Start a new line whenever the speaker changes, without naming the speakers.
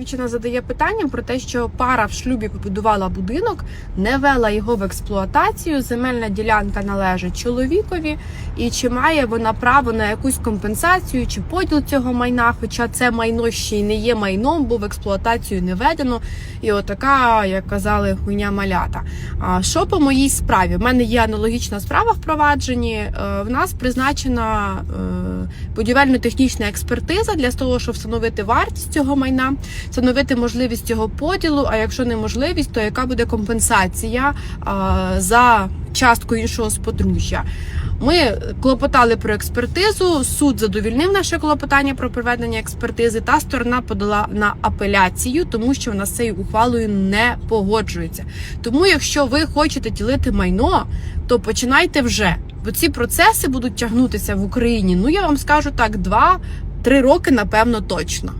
Дівчина задає питання про те, що пара в шлюбі побудувала будинок, не вела його в експлуатацію. Земельна ділянка належить чоловікові, і чи має вона право на якусь компенсацію чи поділ цього майна? Хоча це майно ще й не є майном, бо в експлуатацію не ведено. І отака, як казали, хуйня малята. А що по моїй справі? В мене є аналогічна справа в провадженні. Е, В нас призначена е, будівельно-технічна експертиза для того, щоб встановити вартість цього майна, встановити можливість цього поділу. А якщо неможливість, то яка буде компенсація за частку іншого сподружжя? Ми клопотали про експертизу. Суд задовільнив наше клопотання про проведення експертизи, та сторона подала на апеляцію, тому що вона з цією ухвалою не погоджується. Тому, якщо ви хочете ділити майно, то починайте вже. Бо ці процеси будуть тягнутися в Україні. Ну я вам скажу так, два-три роки, напевно, точно.